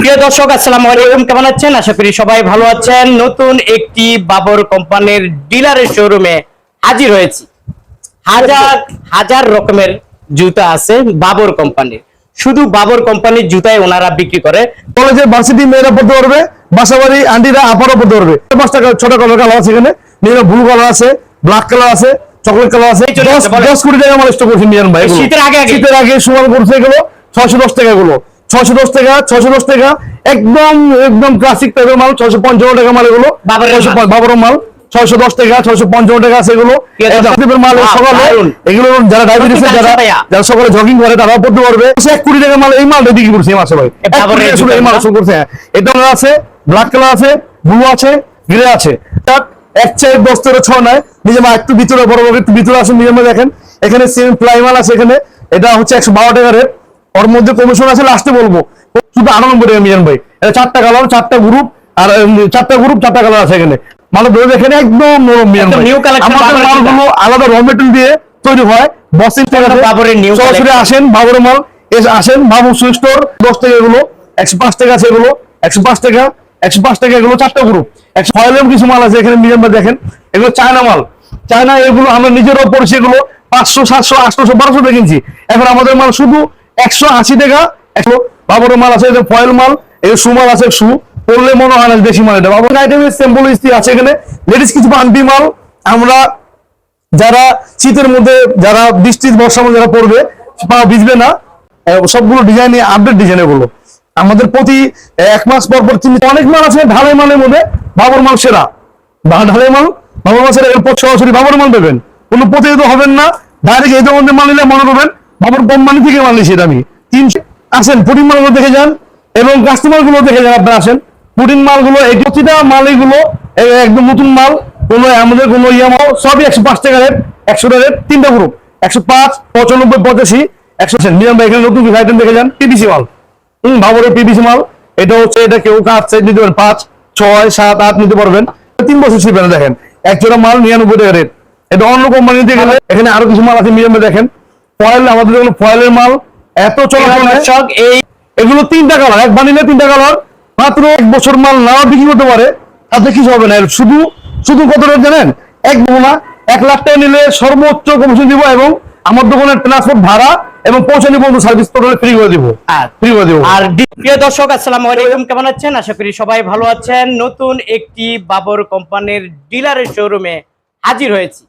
প্রিয় দর্শক আসসালামু আলাইকুম। কেমন আছেন? আশা করি সবাই ভালো আছেন। নতুন একটি বাবর কোম্পানির ডিলারের শোরুমে হাজির হয়েছি। হাজার হাজার রকমের জুতা আছে বাবর কোম্পানির। শুধু বাবর কোম্পানির জুতাই ওনারা বিক্রি করে। কলেজে ভার্সিটি মেয়েরা পড়তে পারবে বাসাবাড়ি আন্টিরা আপারও পড়তে পারবে। পাঁচ টাকা ছোট কালার কালার আছে এখানে। নিজের ব্লু কালার আছে ব্ল্যাক কালার আছে চকলেট কালার আছে। দশ কোটি টাকা আমার স্টক করছে ভাই শীতের আগে আগে? শীতের আগে সমান করছে এগুলো ছয়শো দশ টাকা গুলো ছয়শো দশ টাকা ছয়শো দশ টাকা। একদম একদম ক্লাসিক টাইপের মাল ছয়শো পঞ্চান্ন টাকা মাল এগুলো। ছয়শো মাল। মাল ছয়শো দশ টাকা ছয়শো পঞ্চান্ন টাকা আছে এগুলো। মাল সকালে এগুলো যারা ডায়াবেটিস যারা। যারা সকালে জগিং করে তারাও পড়তে পারবে। এক কোটি টাকা মাল এই মালটা বিক্রি করছে এই মাসে ভাই। এই মাল। শুরু করছে হ্যাঁ। এটা আছে ব্ল্যাক কালার আছে ব্লু আছে গ্রে আছে। তার এক দশ থেকে ছ নয়। নিজে মা একটু ভিতরে বড় বড় একটু ভিতরে আসুন নিজের দেখেন। এখানে সেম প্লাইমাল আছে এখানে। এটা হচ্ছে একশো বারো টাকা রেট ওর মধ্যে কমিশন আছে লাস্টে বলব। শুধু আটানব্বই টাকা মিজান ভাই। এটা চারটা কালার চারটা গ্রুপ আর চারটা গ্রুপ চারটা কালার আছে এখানে। মানে ধরে দেখেন একদম নরম মিজান ভাই। আমাদের মালগুলো আলাদা র মেটেরিয়াল দিয়ে তৈরি হয়। বসিং বাবরের সরাসরি আসেন বাবুর মাল। এসে আসেন বাবু স্টোর দশ টাকা এগুলো একশো পাঁচ টাকা আছে এগুলো একশো পাঁচ টাকা একশো পাঁচ টাকা এগুলো চারটা গ্রুপ একশো কিছু মাল আছে এখানে মিডিয়াম দেখেন। এগুলো চায়না মাল। চায়না এগুলো আমরা নিজেরাও পড়ছি এগুলো পাঁচশো সাতশো আটশো বারোশো কিনছি। এখন আমাদের মাল শুধু একশো আশি টাকা, একশো বাবরের মাল আছে এটা ফয়েল মাল, এই শু মাল আছে শু পড়লে মনে হয় না বেশি মাল এটা। বাবুর আইটেমের স্যাম্পল ইস্তি আছে এখানে। লেডিস কিছু বান্ডি মাল, আমরা যারা শীতের মধ্যে, যারা বৃষ্টির বর্ষার মধ্যে যারা পড়বে, পা ভিজবে না। সবগুলো ডিজাইন আপডেট ডিজাইন এগুলো আমাদের প্রতি এক মাস পর পর চিনি অনেক মাল আছে ঢালাই মালের মধ্যে, বাবর মাল সেরা। ঢালাই মাল, বাবর মাল সেরা, এরপর সরাসরি বাবর মাল দেবেন কোনো প্রতিনিধিত হবেন না। ডাইরেক্ট এই মধ্যে মাল নিলে মনে করবেন বাবর কোম্পানি থেকে মাল নিয়েছি আমি। তিনশো আসেন পুটিং মালগুলো দেখে যান এবং কাস্টমারগুলো দেখে যান, আপনারা আসেন। পুটিং মালগুলো, এই প্রতিটা মাল এগুলো একদম নতুন মাল, কোনো আমাদের কোনো ইয়ে মাল, সবই একশো পাঁচ টাকা রেট, একশো টাকা রেট, তিনটা গ্রুপ একশো পাঁচ, পঁচানব্বই, পঁচাশি, একশো ভাই এখানে নতুন কিছু আইটেম দেখে যান পিবিসি মাল। হম, বাবরের পিবিসি মাল। এটা হচ্ছে, এটা কেউ কাজ নিতে পারেন পাঁচ, ছয়, সাত, আট নিতে পারবেন। তিন বছর ছিলেন দেখেন। এক জোড়া মাল নিরানব্বই টাকা রেট। এটা অন্য কোম্পানিতে গেলে, এখানে আরও কিছু মাল আছে মিলিয়ন দেখেন। ফয়েল আমাদের এগুলো ফয়েলের মাল এত চলাচল এই এগুলো তিনটা কালার এক বানিলে তিনটা কালার মাত্র এক বছর মাল নাও বিক্রি করতে পারে তাতে কিছু হবে না। শুধু শুধু কত রেট জানেন? এক না এক লাখ টাকা নিলে সর্বোচ্চ কমিশন দিব এবং আমার দোকানের ট্রান্সপোর্ট ভাড়া এবং পৌঁছানি পর্যন্ত সার্ভিস টোটাল ফ্রি করে দিব। ফ্রি করে দিব। আর প্রিয় দর্শক আসসালামু আলাইকুম কেমন আছেন? আশা করি সবাই ভালো আছেন। নতুন একটি বাবর কোম্পানির ডিলারের শোরুমে হাজির হয়েছি।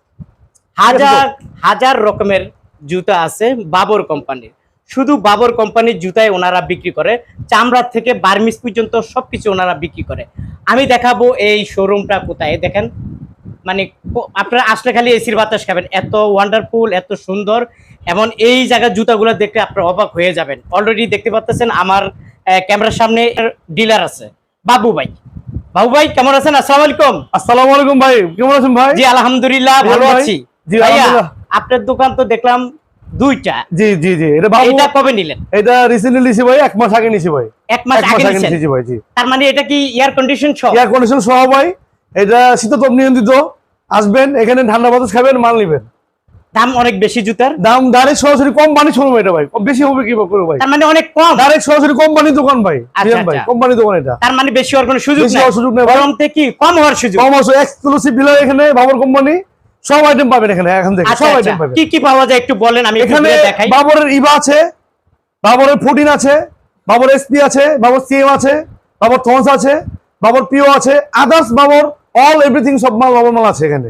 হাজার হাজার রকমের জুতা আছে বাবর কোম্পানির শুধু বাবর কোম্পানির জুতাই ওনারা বিক্রি করে চামড়ার থেকে বার্মিস পর্যন্ত সবকিছু ওনারা বিক্রি করে। আমি দেখাবো এই শোরুমটা কোথায় দেখেন। মানে আপনারা আসলে খালি এসির বাতাস খাবেন এত ওয়ান্ডারফুল এত সুন্দর। এমন এই জায়গার জুতাগুলো দেখতে আপনারা অবাক হয়ে যাবেন। অলরেডি দেখতে পাচ্ছেন আমার ক্যামেরার সামনে ডিলার আছে বাবু ভাই। বাবু ভাই কেমন আছেন? আসসালামু আলাইকুম। আসসালামু আলাইকুম ভাই কেমন আছেন ভাই? জি আলহামদুলিল্লাহ ভালো আছি। আপনার দোকান তো দেখলাম দুইটা। জি জি জি। এটা বাবু এটা কবে নিলেন? এটা রিসেন্টলি নিছি ভাই এক মাস আগে নিছি ভাই। এক মাস আগে নিছি ভাই জি। তার মানে এটা কি এয়ার কন্ডিশন সহ? এয়ার কন্ডিশন সহ ভাই এটা শীততাপ নিয়ন্ত্রিত। আসবেন এখানে ঠান্ডা বাতাস খাবেন মাল নিবেন। দাম অনেক বেশি জুতার? দাম ডাইরেক্ট সরাসরি কোম্পানি শোরুম এটা ভাই বেশি হবে কি করে ভাই? তার মানে অনেক কম? ডাইরেক্ট সরাসরি কোম্পানি দোকান ভাই আচ্ছা, ভাই আচ্ছা। কোম্পানি দোকান এটা। তার মানে বেশি হওয়ার কোনো সুযোগ বেশি সুযোগ নেই ভাই। কম হওয়ার সুযোগ? কম এক্সক্লুসিভ ডিলার এখানে বাবর কোম্পানি সব আইটেম পাবেন এখানে এখান আচ্ছা সব আচ্ছা। আইটেম পাবেন। কি কি পাওয়া যায় একটু বলেন আমি এখানে দেখাই। বাবরের ইবা আছে বাবরের ফোর্টিন আছে বাবর এসপি আছে বাবর সিএম আছে বাবর থমস আছে বাবর পিও আছে আদার্স বাবর অল এভরিথিং সব মাল বাবর মাল আছে এখানে।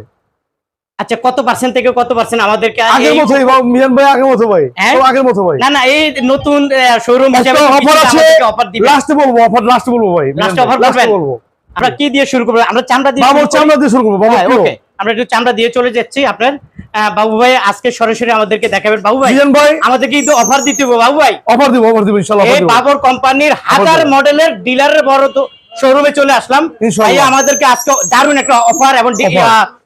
আচ্ছা কত পার্সেন্ট থেকে কত পার্সেন্ট আমাদেরকে আগের মতোই মিজান ভাই আগের মতো ভাই। হ্যাঁ? সব আগের মতো ভাই। না না এই নতুন শোরুম হিসেবে অফার আছে অফার দিবেন। লাস্টে বলব অফার লাস্টে বলব ভাই last এ করবেন? বলব। আমরা কি দিয়ে শুরু করব? আমরা চামড়া দিয়ে বাবর চামড়া দিয়ে শুরু করব বাবর হ্যাঁ, পিও okay। আমরা একটু চামড়া দিয়ে চলে যাচ্ছি আপনার বাবু ভাই আজকে সরাসরি আমাদেরকে দেখাবেন। বাবু ভাই ভাই। আমাদেরকে কিন্তু অফার দিতে হবে বাবু ভাই। অফার দিব অফার দিব ইনশাআল্লাহ এই বাবর কোম্পানির হাজার মডেলের ডিলারের বড় তো শোরুমে চলে আসলাম। ভাইয়া আমাদেরকে আজকে দারুণ একটা অফার এবং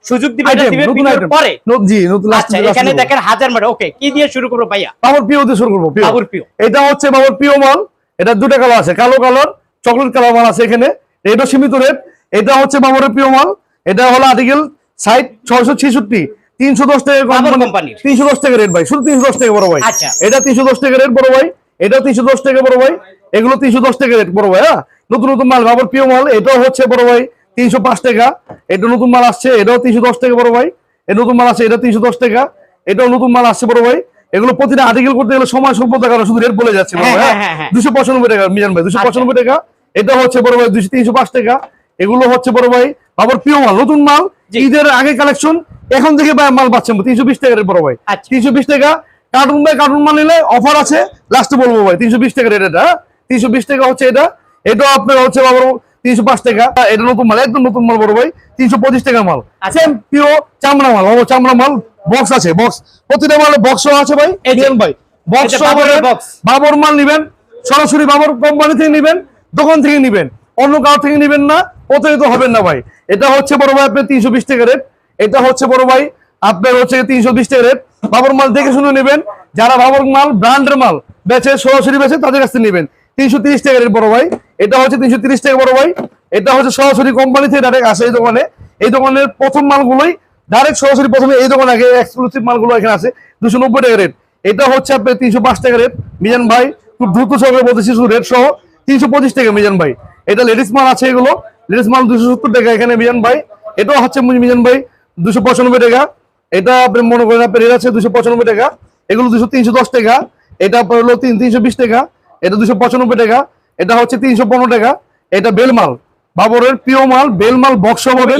সুযোগ দিবে এটা আইটেম দিবে নতুন ভিডিওর আইটেম পরে। জি নতুন আচ্ছা এখানে দেখেন হাজার মডেল ওকে কি দিয়ে শুরু করব ভাইয়া? বাবর পিও দিয়ে শুরু করব পিও বাবর পিও। এটা হচ্ছে বাবর পিও মাল। এটা দুটো কালার আছে কালো কালার চকলেট কালার মাল আছে এখানে। এটা সীমিত রেট এটা হচ্ছে বাবরের পিও মাল। এটা হলো আর্টিকেল সাইট ছয়শো ছেষট্টি তিনশো দশ টাকা কোম্পানি তিনশো দশ টাকা রেট ভাই শুধু তিনশো দশ টাকা বড় ভাই আচ্ছা। এটা তিনশো দশ টাকা রেট বড় ভাই এটাও তিনশো দশ টাকা বড় ভাই এগুলো তিনশো দশ টাকা রেট বড় ভাই হ্যাঁ? নতুন নতুন মাল বাবর প্রিয় মাল এটাও হচ্ছে বড় ভাই তিনশো পাঁচ টাকা। এটা নতুন মাল আসছে এটাও তিনশো দশ টাকা বড় ভাই এটা নতুন মাল আসছে এটা তিনশো দশ টাকা। এটাও নতুন মাল আসছে বড় ভাই এগুলো প্রতিটা আর্টিকেল করতে গেলে সময় সম্পদ কারণ শুধু রেট বলে যাচ্ছে বড় ভাই, হ্যাঁ, হ্যাঁ? হ্যাঁ। দুশো পঁচানব্বই টাকা মিজান ভাই দুশো পঁচানব্বই টাকা। এটা হচ্ছে বড় ভাই দুশো তিনশো পাঁচ টাকা। এগুলো হচ্ছে বড় ভাই বাবর প্রিয় মাল নতুন মাল। ঈদের আগে কালেকশন এখন থেকে ভাই মাল পাচ্ছেন তিনশো বিশ টাকা বড় ভাই আচ্ছা। তিনশো বিশ টাকা কার্টুন বাই কার্টুন মাল নিলে অফার আছে লাস্টে বলব ভাই তিনশো বিশ টাকা রেট এটা তিনশো বিশ টাকা হচ্ছে এটা এটা আপনার হচ্ছে বাবর তিনশো পাঁচ টাকা এটা নতুন মাল একদম নতুন মাল বড় ভাই তিনশো পঁচিশ টাকা মাল আচ্ছা। সেম পিও চামড়া মাল বাবু চামড়া মাল বক্স আছে বক্স প্রতিটা মালে বক্স আছে ভাই এই ভাই বক্স। বাবর মাল নিবেন সরাসরি বাবর কোম্পানি থেকে নিবেন দোকান থেকে নিবেন অন্য কারও থেকে নিবেন না প্রতারিত হবেন না ভাই। এটা হচ্ছে বড় ভাই আপনার তিনশো বিশ টাকা রেট এটা হচ্ছে বড় ভাই আপনার হচ্ছে তিনশো বিশ টাকা রেট বাবর মাল দেখে শুনে নেবেন, যারা বাবর মাল, ব্র্যান্ডের মাল বেচে, সরাসরি বেচে তাদের কাছ নেবেন। তিনশো তিরিশ টাকা রেট বড় ভাই। এটা হচ্ছে তিনশো তিরিশ টাকা বড় ভাই। এটা হচ্ছে সরাসরি কোম্পানি থেকে ডাইরেক্ট আসে এই দোকানে। এই দোকানের প্রথম মালগুলোই ডাইরেক্ট সরাসরি প্রথমে এই দোকানে আগে এক্সক্লুসিভ মালগুলো এখানে আছে দুশো নব্বই টাকা রেট এটা হচ্ছে আপনার তিনশো পাঁচ টাকা রেট মিজান ভাই, খুব দ্রুত সহকারে বলতেছি শুধু রেট সহ তিনশো পঁচিশ টাকা মিজান ভাই। এটা লেডিস মাল আছে এগুলো। লেডিস মাল দুশো সত্তর টাকা এখানে মিজান ভাই। এটাও হচ্ছে মিজান ভাই দুশো পঁচানব্বই টাকা। এটা আপনি মনে করেন আপনার রেট আছে দুশো পঁচানব্বই টাকা। এগুলো দুশো তিনশো দশ টাকা। এটা আপনার হলো তিন তিনশো বিশ টাকা। এটা দুশো পঁচানব্বই টাকা। এটা হচ্ছে তিনশো পনেরো টাকা। এটা বেলমাল বাবরের প্রিয় মাল বেলমাল বক্স হবে।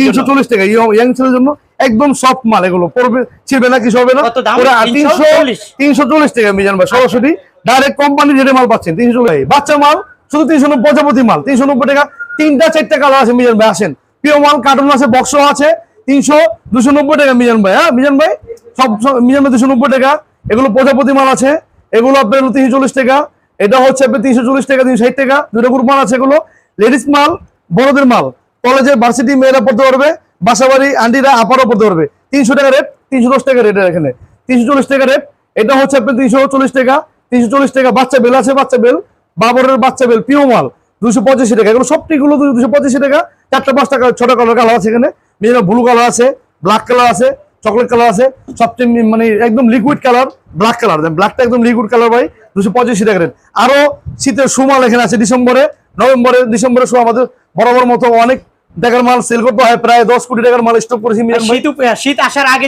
তিনশো চল্লিশ টাকা। ইয়াং ছেলের জন্য একদম সফট মাল এগুলো। পড়বে ছিড়বে না কিছু হবে না। 340 তিনশো চল্লিশ। টাকা মিজান ভাই। সরাসরি ডাইরেক্ট কোম্পানি রেটে মাল পাচ্ছেন তিনশো চল্লিশ বাচ্চা মাল শুধু তিনশো প্রজাপতি মাল, তিনশো নব্বই টাকা। তিনটা, চারটা কালার আছে, মিজান ভাই, আসেন। প্রিয় মাল কার্টুন আছে বক্স আছে, তিনশো, দুশো নব্বই টাকা মিজান ভাই হ্যাঁ মিজান ভাই? সব মিজান ভাই দুশো নব্বই টাকা। এগুলো প্রজাপতি মাল আছে। এগুলো আপনার তিনশো চল্লিশ টাকা। এটা হচ্ছে আপনার তিনশো চল্লিশ টাকা, তিনশো ষাট টাকা। দুটো গ্রুপ মাল আছে এগুলো। লেডিস মাল, বড়দের মাল। কলেজের ভার্সিটি মেয়েরা পড়তে পারবে, বাসাবাড়ি আন্টিরা, আপারও পড়তে পারবে। তিনশো টাকা রেট তিনশো দশ টাকা রেট এখানে। তিনশো চল্লিশ টাকা রেট এটা হচ্ছে আপনার তিনশো চল্লিশ টাকা। তিনশো চল্লিশ টাকা, বাচ্চা বেল আছে, বাচ্চা বেল। বাবরের বাচ্চা বেল পিও মাল দুশো পঁচাশি টাকা। এগুলো সবটিগুলো দুশো পঁচাশি টাকা। চারটা পাঁচ টাকা ছটা কালার কালার আছে এখানে। বিভিন্ন ব্লু কালার আছে ব্ল্যাক কালার আছে চকলেট কালার আছে সবচেয়ে মানে একদম লিকুইড কালার ব্ল্যাক কালার ব্ল্যাকটা একদম লিকুইড কালার ভাই দুশো পঁচাশি টাকা রেট। আরও শীতের সুমাল এখানে আছে ডিসেম্বরে নভেম্বরে ডিসেম্বরে শু আমাদের বরাবর মতো অনেক টাকার মাল সেল করতে হয়। প্রায় দশ কোটি টাকার মাল স্টক করেছি মিজান ভাই। শীত আসার আগে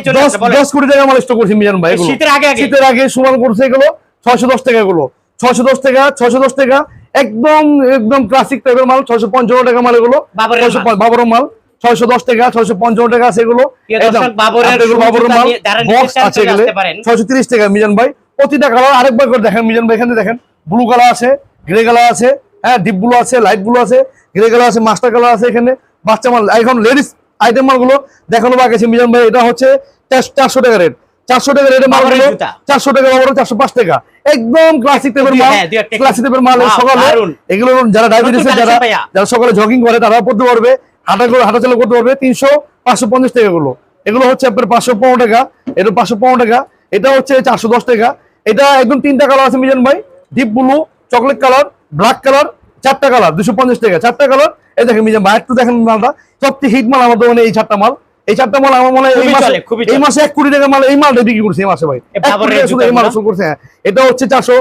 দশ কোটি টাকা মাল স্টক করছি মিজান ভাই শীতের আগে আগে? শীতের আগে সুমাল করছে এগুলো ছয়শো দশ টাকা এগুলো। ছয়শো দশ টাকা ছয়শো দশ টাকা। একদম একদম ক্লাসিক টাইপের মাল ছয়শো পঞ্চান্ন টাকা মাল এগুলো। বাবরের মাল। ছয়শো দশ টাকা ছয়শো পঞ্চান্ন টাকা আছে এগুলো। বাবরের মাল বক্স আছে এগুলো। ছয়শো তিরিশ টাকা মিজান ভাই। প্রতিটা কালার আরেকবার করে দেখেন মিজান ভাই এখানে দেখেন। ব্লু কালার আছে গ্রে কালার আছে হ্যাঁ ডিপ ব্লু আছে লাইট ব্লু আছে গ্রে কালার আছে মাস্টার কালার আছে এখানে। বাচ্চা মাল এখন লেডিস আইটেম মালগুলো দেখানো বাকি মিজান ভাই এটা হচ্ছে চারশো টাকা রেট চারশো টাকা বাবরের মালগুলো জুতা। চারশো টাকা বাবরের চারশো পাঁচ টাকা। একদম ক্লাসিক টাইপের মাল। হ্যাঁ, ক্লাসিক টাইপের মাল সকালে। এগুলো যারা ডায়াবেটিস যারা যারা সকালে জগিং করে তারা পড়তে পারবে। হাঁটা হাঁটাচলা করতে পারবে। তিনশো পাঁচশো পঞ্চাশ টাকা এগুলো। এগুলো হচ্ছে আপনার পাঁচশো পনেরো টাকা। এটা পাঁচশো পনেরো টাকা। এটা হচ্ছে চারশো দশ টাকা। এটা একদম তিনটা কালার আছে মিজান ভাই। Deep blue chocolate colour black colour চারটা কালার দুশো পঞ্চাশ টাকা। চারটা কালার এই দেখেন মিজান ভাই একটু দেখেন মালটা। সবচেয়ে হিট মাল আমার দোকানে এই চারটা মাল। এই চারটা মাল আমার মনে হয় এই মাসে এই মাসে এক কোটি টাকা মাল এই মালটা বিক্রি করছে এই মাসে ভাই। শুধু এই মাল শুরু করছে হ্যাঁ। এটা হচ্ছে চারশো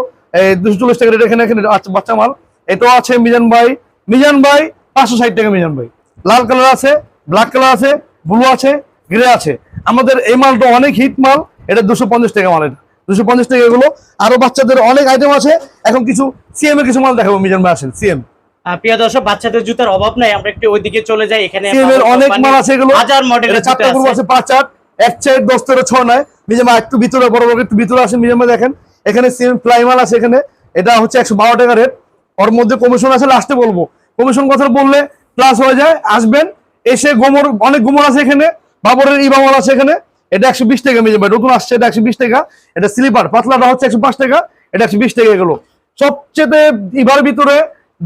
দুশো চল্লিশ টাকা রেট এখানে এখানে বাচ্চা মাল। এটাও আছে মিজান ভাই। মিজান ভাই পাঁচশো ষাট টাকা মিজান ভাই। লাল কালার আছে ব্ল্যাক কালার আছে ব্লু আছে গ্রে আছে। আমাদের এই মালটা অনেক হিট মাল। এটা দুশো পঞ্চাশ টাকা মাল এটা। দুশো পঞ্চাশ টাকা এগুলো। আরও বাচ্চাদের অনেক আইটেম আছে। এখন কিছু সিএম এর কিছু মাল দেখাবো মিজান ভাই আসেন সিএম প্রিয় দর্শক বাচ্চাদের জুতার অভাব নাই আমরা একটু ওইদিকে চলে যাই এখানে অনেক মাল আছে এগুলো। হাজার মডেলের চারটা গ্রুপ আছে। পাঁচ চার এক চার দশ তেরো ছ নয়। মিজামা একটু ভিতরে বড় বড় একটু ভিতরে আসেন মিজামা দেখেন। এখানে সিএম ফ্লাই মাল আছে এখানে। এটা হচ্ছে একশো বারো টাকা রেট ওর মধ্যে কমিশন আছে লাস্টে বলব। কমিশন কথা বললে প্লাস হয়ে যায় আসবেন এসে গোমর অনেক গোমর আছে এখানে। বাবরের ইবা মাল আছে এখানে। এটা একশো বিশ টাকা মিজামা। নতুন আসছে এটা একশো বিশ টাকা। এটা স্লিপার পাতলাটা হচ্ছে একশো পাঁচ টাকা এটা একশো বিশ টাকা এগুলো। সবচেয়ে ইবার ভিতরে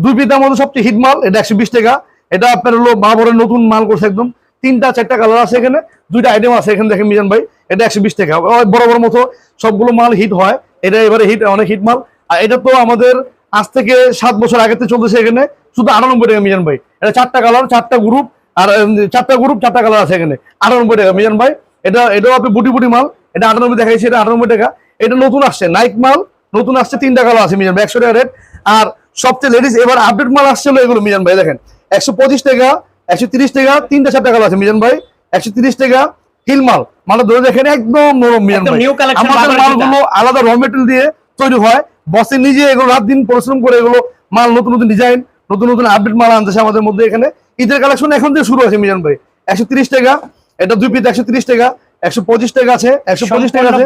দুই পিতার মধ্যে সবচেয়ে হিট মাল, এটা একশো বিশ টাকা। এটা আপনার হলো বাবরের নতুন মাল করছে একদম। তিনটা, চারটা কালার আছে এখানে, দুইটা আইটেম আছে এখানে দেখেন মিজান ভাই, এটা একশো বিশ টাকা। বড় বড় মতো সবগুলো মাল হিট হয়, এটা এবারে হিট অনেক হিট মাল। আর এটা তো আমাদের আজ থেকে সাত বছর আগে থেকে চলতেছে এখানে, শুধু আটানব্বই টাকা মিজান ভাই। এটা চারটা কালার চারটা গ্রুপ আর চারটা গ্রুপ চারটা কালার আছে এখানে, আটানব্বই টাকা মিজান ভাই। এটা, এটাও আপনি বুটি বুটি মাল, এটা আটানব্বই দেখাইছে, এটা আটানব্বই টাকা। এটা নতুন আসছে নাইক মাল, নতুন আসছে, তিনটা কালার আছে মিজান ভাই, একশো টাকা রেট আর সবচেয়ে লেডিস এবার আপডেট মাল আসছে হলো এগুলো মিজান ভাই দেখেন। একশো পঁচিশ টাকা একশো তিরিশ টাকা তিনটা চারটা কালার আছে মিজান ভাই। একশো তিরিশ টাকা হিল মাল। মানে ধরে দেখেন একদম নরম মিজান ভাই। আমাদের মালগুলো আলাদা র মেটেরিয়াল দিয়ে তৈরি হয়। বসে নিজে এগুলো রাত দিন পরিশ্রম করে এগুলো মাল নতুন নতুন ডিজাইন নতুন নতুন আপডেট মাল আনতেছে আমাদের মধ্যে এখানে। ঈদের কালেকশন এখন থেকে শুরু আছে মিজান ভাই। একশো তিরিশ টাকা এটা দুই পিস একশো তিরিশ টাকা একশো পঁচিশ টাকা আছে একশো পঁচিশ টাকা আছে।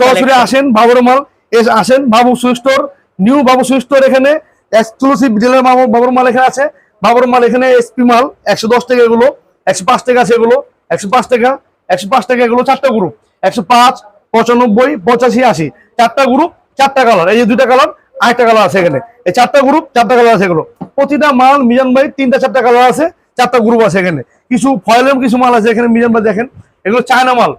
সরাসরি আসেন বাবুর মাল এস আসেন Babu sweet store new Babu sweet store এখানে। এক্সক্লুসিভ ডিলার বাবুর মাল এখানে আছে। বাবুর মাল এখানে এসপি মাল, একশো দশ টাকা এগুলো, একশো পাঁচ টাকা আছে এগুলো, একশো পাঁচ টাকা, একশো পাঁচ টাকা এগুলো চারটা গ্রুপ একশো পাঁচ, পঁচানব্বই, পঁচাশি, আশি। চারটা গ্রুপ চারটা কালার এই যে দুইটা কালার আরেকটা কালার আছে এখানে। এই চারটা গ্রুপ চারটা কালার আছে এগুলো। প্রতিটা মাল মিজান ভাই তিনটা, চারটা কালার আছে, চারটা গ্রুপ আছে এখানে। কিছু ফয়েলের কিছু মাল আছে এখানে, মিজান ভাই দেখেন। এগুলো চায়না মাল।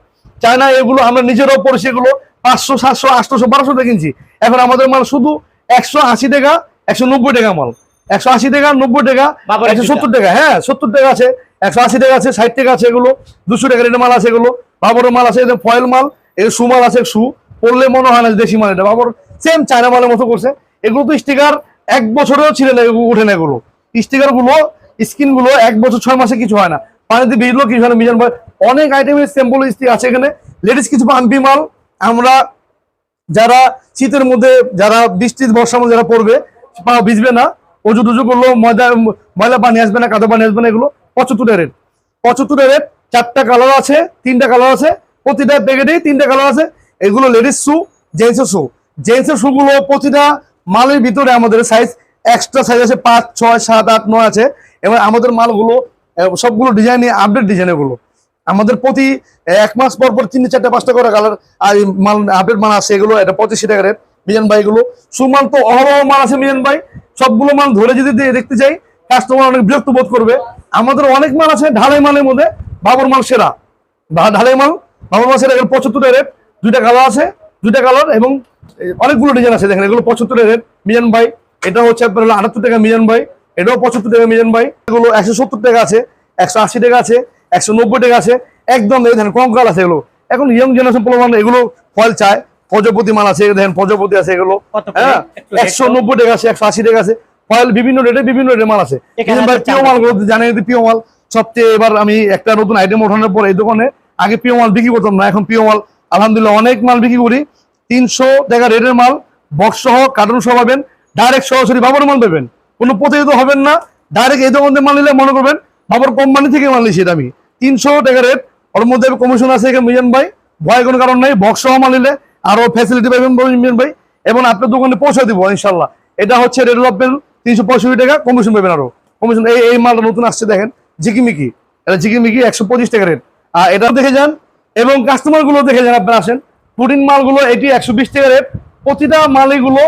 চায়না এগুলো আমরা নিজেরাও পড়ছি এগুলো পাঁচশো, সাতশো, আটশো, বারোশো কিনছি। এখন আমাদের মাল শুধু একশো আশি টাকা একশো নব্বই টাকা মাল। একশো আশি টাকা নব্বই টাকা একশো সত্তর টাকা হ্যাঁ সত্তর টাকা আছে একশো আশি টাকা আছে ষাট টাকা আছে এগুলো দুশো টাকার এটা মাল আছে এগুলো বাবরের মাল আছে ফয়েল মাল এই শু মাল আছে শু পড়লে মনে হয় না দেশি মাল এটা বাবর সেম চায়না মালের মতো করছে। এগুলো তো স্টিকার এক বছরেও ছিল না ওঠে না এগুলো। স্টিকারগুলো স্কিনগুলো এক বছর ছয় মাসে কিছু হয় না। পানিতে ভিজলো কিছু হয় না মিজান ভাই অনেক আইটেমের স্যাম্পল স্টিক আছে এখানে। লেডিস কিছু পাম্পি মাল আমরা যারা শীতের মধ্যে যারা বৃষ্টি বর্ষার মধ্যে যারা পড়বে পা ভিজবে না, অজু টুজু করল ময়দা, ময়লা পানি আসবে না, কাদা পানি আসবে না, এগুলো পঁচাত্তর রেট। পঁচাত্তর রেট, চারটা কালার আছে, তিনটা কালার আছে, প্রতিটা প্যাকেটেই তিনটা কালার আছে। এগুলো লেডিস শু জেন্টসের শু জেন্টসের শু গুলো প্রতিটা মালের ভিতরে আমাদের সাইজ এক্সট্রা সাইজ আছে, পাঁচ, ছয়, সাত, আট, নয় আছে। এবং আমাদের মালগুলো সবগুলো ডিজাইন আপডেট ডিজাইন এগুলো। আমাদের প্রতি এক মাস পর পর তিন চারটা, পাঁচটা করে কালার মাল আপডেট মাল আছে এগুলো এটা পঁচিশি টাকা রেট। মিজান ভাই এগুলো সুমাল তো অহরহ মাল আছে মিজান ভাই। সবগুলো মাল ধরে যদি দেখতে চাই কাস্টমার অনেক বিরক্ত বোধ করবে। আমাদের অনেক মাল আছে ঢালাই মালের মধ্যে, বাবর মাল সেরা। ঢালাই মাল, বাবর মাল সেরা পঁচাত্তরের রেট, দুইটা কালার আছে, দুইটা কালার এবং অনেকগুলো ডিজাইন আছে, দেখেন, এগুলো পঁচাত্তরের রেট, মিজান ভাই। এটা হচ্ছে আপনার আটাত্তর টাকা মিজান ভাই, এটাও পঁচাত্তর টাকা মিজান ভাই। এগুলো একশো সত্তর টাকা আছে, একশো আশি টাকা আছে, একশো নব্বই টাকা আছে। একদম দেখেন কঙ্কাল আছে এগুলো। এখন ইয়ং জেনারেশন প্রমাণ এগুলো ফল চায়। প্রজাপতি মাল আছে দেখেন প্রজাপতি আছে এগুলো। হ্যাঁ? একশো নব্বই টাকা আছে একশো আশি টাকা আছে। ফয়েল বিভিন্ন রেটে বিভিন্ন রেটে মাল আছে। আছে মাল জানেন প্রিয় মাল সবচেয়ে এবার আমি একটা নতুন আইটেম ওঠানোর পর এই দোকানে আগে প্রিয় মাল বিক্রি করতাম না এখন প্রিয় মাল আলহামদুলিল্লাহ অনেক মাল বিক্রি করি। তিনশো টাকা রেটের মাল বক্স সহ কার্টুন সহ পাবেন ডাইরেক্ট সরাসরি বাবর মাল পাবেন। কোনো প্রতারিত হবেন না ডাইরেক্ট এই দোকান থেকে মাল নিলে মনে করবেন বাবর কোম্পানি থেকে মাল নিয়েছি আমি। তিনশো টাকা রেট ওর মধ্যে কমিশন আছে মিজান ভাই। ভয় কোনো কারণ নাই বক্স সহ মাল নিলে আরও ফ্যাসিলিটি পাবেন মিজান ভাই, এবং আপনার দোকানে পৌঁছে দিব, ইনশাল্লাহ। এটা হচ্ছে রেড পেন তিনশো পঁয়ষট্টি টাকা কমিশন পাবেন আরও। কমিশন এই এই মালটা নতুন আসছে দেখেন, ঝিকিমিকি। এটা ঝিকিমিকি একশো পঁচিশ টাকা রেট আর এটা দেখে যান, এবং কাস্টমারগুলো দেখে যান আপনারা আসেন। প্রোটিন মালগুলো এটি একশো বিশ টাকা রেট প্রতিটা মালগুলো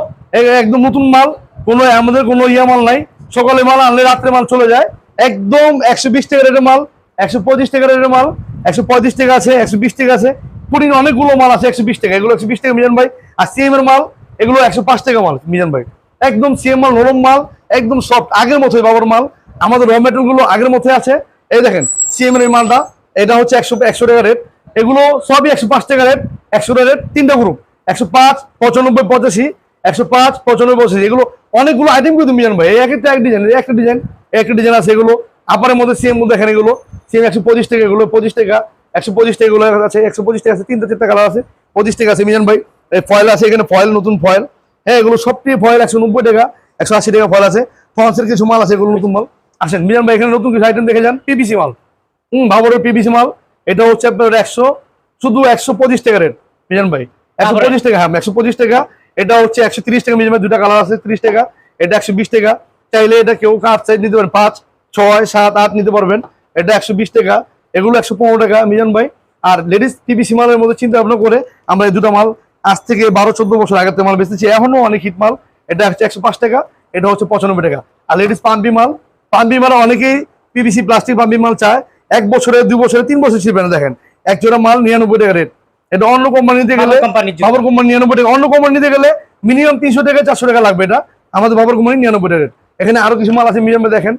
একদম নতুন মাল, কোনো আমাদের কোনো ইয়া মাল নাই। সকালে মাল আনলে রাত্রে মাল চলে যায়। একদম একশো বিশ টাকা রেটের মাল, একশো পঁচিশ টাকা রেটের মাল, একশো পঁয়ত্রিশ টাকা আছে, একশো বিশ টাকা আছে। প্রোটিন অনেকগুলো মাল আছে, একশো বিশ টাকা। এগুলো একশো বিশ টাকা মিজান ভাই। আর সিএম এর মাল, এগুলো একশো পাঁচ টাকা মাল, মিজান ভাই। একদম সিএম মাল, নরম মাল, একদম সফট আগের মতোই বাবার মাল। আমাদের র মেটেরিয়ালগুলো আগের মতোই আছে। এই দেখেন সিএম এর মালটা, এটা হচ্ছে একশো একশো টাকা রেট এগুলো সবই একশো পাঁচ টাকা রেট একশো টাকা রেট তিনটা গ্রুপ একশো পাঁচ, পঁচানব্বই, পঁচাশি, একশো পাঁচ, পঁচানব্বই, পঁচাশি। এগুলো অনেকগুলো আইটেম কিন্তু মিজান ভাই। এই এক একটা এক ডিজাইন একটা ডিজাইন একটা ডিজাইন আছে এগুলো। আপারের মধ্যে সিএম দেখেন এগুলো। সিএম একশো পঁচিশ টাকা, এগুলো পঁচিশ টাকা। একশো পঁচিশ টাকা এগুলো আছে একশো পঁচিশ টাকা আছে তিনটা চারটা কালার আছে। পঁচিশ টাকা আছে মিজান ভাই। এই ফয়েল আছে এখানে ফয়েল নতুন ফয়েল হ্যাঁ এগুলো সবটি ফয়েল একশো নব্বই টাকা একশো আশি টাকা ফয়েল আছে। ফ্রান্সের কিছু মাল আছে এগুলো নতুন মাল। আসেন মিজান ভাই এখানে নতুন কিছু আইটেম দেখে যান। পিপিসি মাল। হুম ভাবরের পিপিসি মাল। এটা হচ্ছে আপনার একশো শুধু একশো পঁচিশ টাকা রেট মিজান ভাই। একশো? পঁচিশ টাকা হ্যাঁ একশো পঁচিশ টাকা। এটা হচ্ছে একশো তিরিশ টাকা মিজান ভাই দুটা কালার আছে তিরিশ টাকা। এটা একশো বিশ টাকা। চাইলে এটা কেউ কাঠ সাইজ নিতে পারেন? পাঁচ ছয় সাত আট নিতে পারবেন। এটা একশো বিশ টাকা। এগুলো একশো পনেরো টাকা মিজান ভাই। আর লেডিস পিপিসি মালের মধ্যে চিন্তা ভাবনা করে আমরা এই দুটো মাল আজ থেকে বারো চোদ্দ বছর আগের মাল বেচতেছি। এখনও অনেক হিট মাল। এটা হচ্ছে একশো পাঁচ টাকা এটা হচ্ছে পঁচানব্বই টাকা। আর লেডিস পাম্পি মাল পাম্পি মাল অনেকেই পিভিসি প্লাস্টিক পাম্পি মাল চায়। এক বছরে দুই বছরে তিন বছর ছিলবে না দেখেন। এক জোড়া মাল নিরানব্বই টাকা রেট এটা অন্য কোম্পানি নিতে গেলে বাবর কোম্পানি নিরানব্বই টাকা। অন্য কোম্পানি নিতে গেলে মিনিমাম তিনশো টাকা চারশো টাকা লাগবে এটা। আমাদের বাবর কোম্পানি নিরানব্বই টাকা রেট এখানে আরও কিছু মাল আছে মিডিয়ামে দেখেন।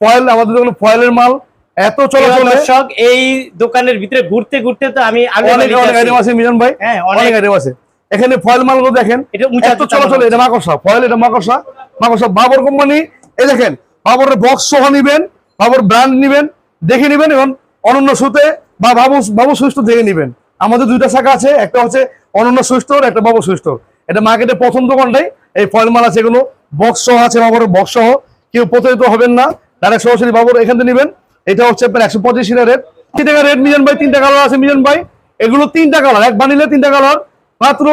ফয়েল আমাদের দোকানে ফয়েলের মাল এত চলাচল দর্শক এই দোকানের ভিতরে ঘুরতে ঘুরতে তো আমি অনেক অনেক আইটেম আছে। মিজান ভাই হ্যাঁ, অনেক। আইটেম আছে এখানে ফয়েল মালগুলো দেখেন এটা এত চলাচল এটা মাকড়সা ফয়েল এটা মাকড়সা। মাকড়সা বাবর কোম্পানি এই দেখেন বাবরের বক্স সহ নিবেন বাবর ব্র্যান্ড নিবেন দেখে নিবেন এবং অনন্য সুতে বা বাবু বাবু সুইস্টোর দেখে নিবেন। আমাদের দুইটা শাখা আছে একটা হচ্ছে অনন্য সুইস্টোর একটা বাবু সুইস্টোর এটা মার্কেটে প্রথম দোকানটাই এই ফয়েল মাল আছে এগুলো বক্স সহ আছে বাবরের বক্স সহ। কেউ প্রতারিত হবেন না ডাইরেক্ট সরাসরি বাবর এখান থেকে নেবেন। এটা হচ্ছে আপনার একশো পঁচিশ রেট তিন টাকা রেট মিজান ভাই তিনটা কালার আছে মিজান ভাই। এগুলো তিনটা কালার এক বানিলে তিনটা কালার মাত্র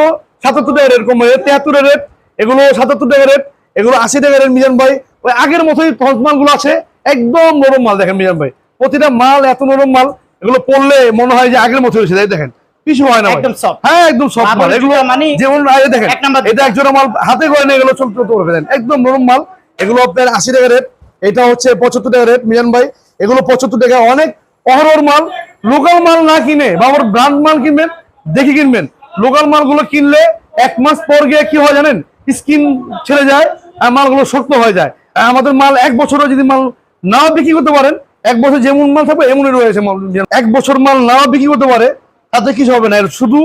সাতাত্তর টাকা রেট কম রেট তেহাত্তর রেট এগুলো সাতাত্তর টাকা রেট এগুলো আশি টাকা রেট মিজান ভাই। ওই আগের মতোই মালগুলো আছে একদম নরম মাল দেখেন মিজান ভাই। প্রতিটা মাল এত নরম মাল এগুলো পড়লে মনে হয় যে আগের মতো হয়েছে তাই দেখেন। কিছু হয় না একদম। হ্যাঁ একদম সফট মাল। এগুলো মানে যেমন দেখেন। এটা মাল হাতে করে নিয়ে গেলো চলতে চলতে করে ফেলেন একদম নরম মাল। এগুলো আপনার আশি টাকা রেট এটা হচ্ছে পঁচাত্তর টাকা রেট মিজান ভাই। এগুলো পঁচাত্তর টাকা অনেক অহরর মাল লোকাল মাল না কিনে বা আমার ব্র্যান্ড মাল কিনবেন দেখে কিনবেন। লোকাল মালগুলো কিনলে এক মাস পর গিয়ে কি হয় জানেন? স্কিন ছেড়ে যায় আর মালগুলো শক্ত হয়ে যায়। আর আমাদের মাল এক বছরও যদি মাল না বিক্রি করতে পারেন এক বছর যেমন মাল থাকবে এমনই রয়েছে মাল। এক বছর মাল না বিক্রি করতে পারে তাতে কিছু হবে না। শুধু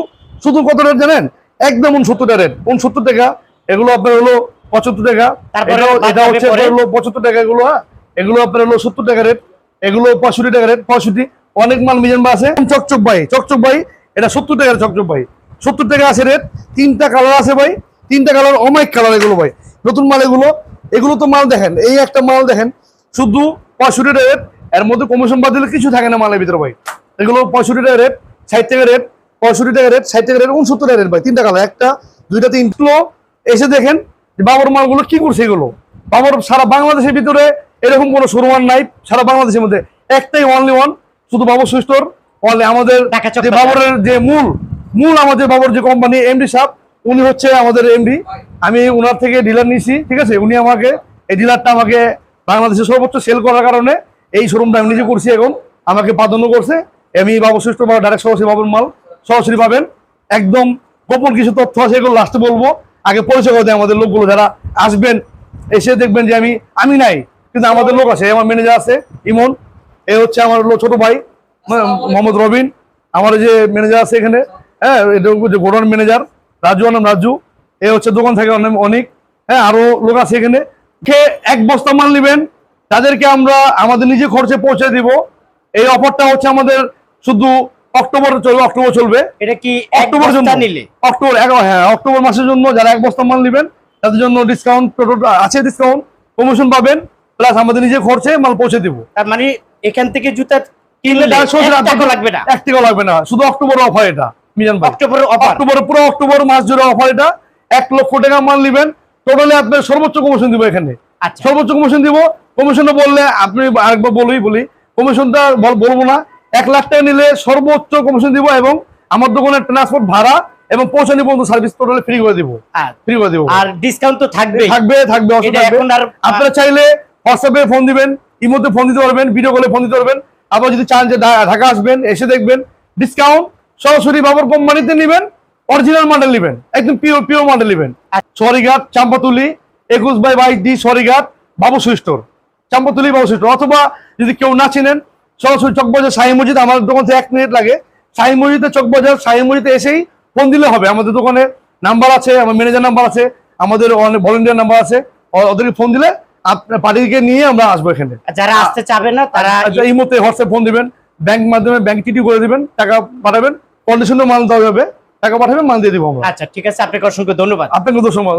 শুধু কত রেট জানেন? একদম উনসত্তর টাকা রেট। উনসত্তর টাকা এগুলো আপনার হলো পঁচাত্তর টাকা। এটা হচ্ছে পঁচাত্তর টাকা এগুলো হ্যাঁ? এগুলো আপনার হলো সত্তর টাকা রেট। এগুলো পঁয়ষট্টি টাকা রেট, পঁয়ষট্টি। অনেক মাল মিজান বা আছে। চকচক ভাই চকচক ভাই, এটা সত্তর টাকার চকচক ভাই। সত্তর টাকা আছে রেট, তিনটা কালার আছে ভাই, তিনটা কালার অমাইক কালার এগুলো ভাই। নতুন মাল এগুলো এগুলো তো মাল দেখেন, এই একটা মাল দেখেন, শুধু পঁয়ষট্টি টাকা রেট, এর মধ্যে কমিশন বাদ দিলে কিছু থাকে না মালের ভিতরে ভাই। এগুলো পঁয়ষট্টি টাকা রেট, ষাট টাকা রেট, পঁয়ষট্টি টাকা রেট, ষাট টাকা রেট, উনসত্তর টাকা রেট ভাই, তিনটা কালার, একটা, দুইটা তিনগুলো এসে দেখেন বাবর মালগুলো কি করছে এগুলো? বাবর সারা বাংলাদেশের ভিতরে এরকম কোনো শোরুমান নাই সারা বাংলাদেশের মধ্যে। একটাই অনলি ওয়ান শুধু বাবর সুইস্টোর অনলি আমাদের যে বাবরের যে মূল মূল আমাদের বাবর যে কোম্পানি এমডি সাহেব উনি হচ্ছে আমাদের এমডি আমি ওনার থেকে ডিলার নিয়েছি ঠিক আছে? উনি আমাকে এই ডিলারটা আমাকে বাংলাদেশে সর্বোচ্চ সেল করার কারণে এই শোরুমটা আমি নিজে করছি এখন। আমাকে প্রাধান্য করছে। আমি বাবু সুস্থ বা ডাইরেক্ট সরাসরি বাবুর মাল সরাসরি পাবেন। একদম গোপন কিছু তথ্য আছে এগুলো লাস্টে বলব। আগে পরিচয় করে দেয় আমাদের লোকগুলো যারা আসবেন এসে দেখবেন যে আমি আমি নাই। কিন্তু আমাদের লোক আছে আমার ম্যানেজার আছে ইমন। এ হচ্ছে আমার ছোট ভাই ম- মোহাম্মদ রবিন। আমার যে ম্যানেজার আছে এখানে হ্যাঁ এটা হচ্ছে গোডাউন ম্যানেজার রাজু নাম রাজু। এ হচ্ছে দোকান থেকে অনেক অনেক হ্যাঁ আরও লোক আছে এখানে। কে এক বস্তা মাল নেবেন তাদেরকে আমরা আমাদের নিজে খরচে পৌঁছে দিব। এই অফারটা হচ্ছে আমাদের শুধু অক্টোবর চলবে অক্টোবর চলবে। এটা কি অক্টোবর নিলে? অক্টোবর হ্যাঁ অক্টোবর মাসের জন্য যারা এক বস্তা মাল নেবেন তাদের জন্য ডিসকাউন্ট আছে ডিসকাউন্ট প্রমোশন পাবেন। প্লাস আমাদের নিজে খরচে মাল পৌঁছে দিব। তার মানে এখান থেকে জুতা কিনলে লাগবে না। এক টাকাও লাগবে না। শুধু অক্টোবর অফার এটা মিজান ভাই। অক্টোবরের অফার অক্টোবর পুরো অক্টোবর মাস জুড়ে অফার এটা। এক লক্ষ টাকা মাল নেবেন। টোটালি আপনার সর্বোচ্চ কমিশন দিব এখানে। আচ্ছা। সর্বোচ্চ কমিশন দিব। কমিশনটা বললে আপনি আরেকবার বলই বলি। কমিশনটা বল- বলব না। এক লাখ টাকা নিলে সর্বোচ্চ কমিশন দিব এবং আমার দোকানের ট্রান্সপোর্ট ভাড়া এবং পৌঁছানি পর্যন্ত সার্ভিস টোটালি ফ্রি করে দিব। ফ্রি করে দিব। আর ডিসকাউন্ট তো থাকবে থাকবে থাকবে। আপনারা চাইলে হোয়াটসঅ্যাপে ফোন দিবেন, ইমোতে ফোন দিতে পারবেন ভিডিও কলে ফোন দিতে পারবেন। আবার যদি চান যে ঢাকা আসবেন, এসে দেখবেন ডিসকাউন্ট সরাসরি বাবর কোম্পানিতে নেবেন অরিজিনাল মডেল নেবেন, একদম পিওর পিওর মডেল নেবেন। সরিঘাট, চাম্পাতুলি, একুশ বাই বাইশ ডি সরিঘাট বাবু সুইস্টোর চাম্পাতুলি বাবু সুইস্টোর অথবা যদি কেউ না চিনেন, সরাসরি চকবাজার শাহী মসজিদ, আমার দোকান থেকে এক মিনিট লাগে। শাহী মসজিদে চকবাজার, শাহী মসজিদে এসেই ফোন দিলে হবে। আমাদের দোকানে নাম্বার আছে, আমার ম্যানেজার নাম্বার আছে, আমাদের অনেক ভলেন্টিয়ার নাম্বার আছে। ওদেরকে ফোন দিলে আপনার পার্টিকে নিয়ে আমরা আসব এখানে। যারা আসতে চাবে না তারা আচ্ছা এই মুহূর্তে হোয়াটসঅ্যাপ ফোন দিবেন ব্যাংক মাধ্যমে ব্যাংক টিটি করে দিবেন টাকা পাঠাবেন কন্ডিশনে মাল দেওয়া যাবে টাকা পাঠাবেন মাল দিয়ে দিব আমরা। আচ্ছা ঠিক আছে আপনাকে অসংখ্য ধন্যবাদ। আপনাকে সময়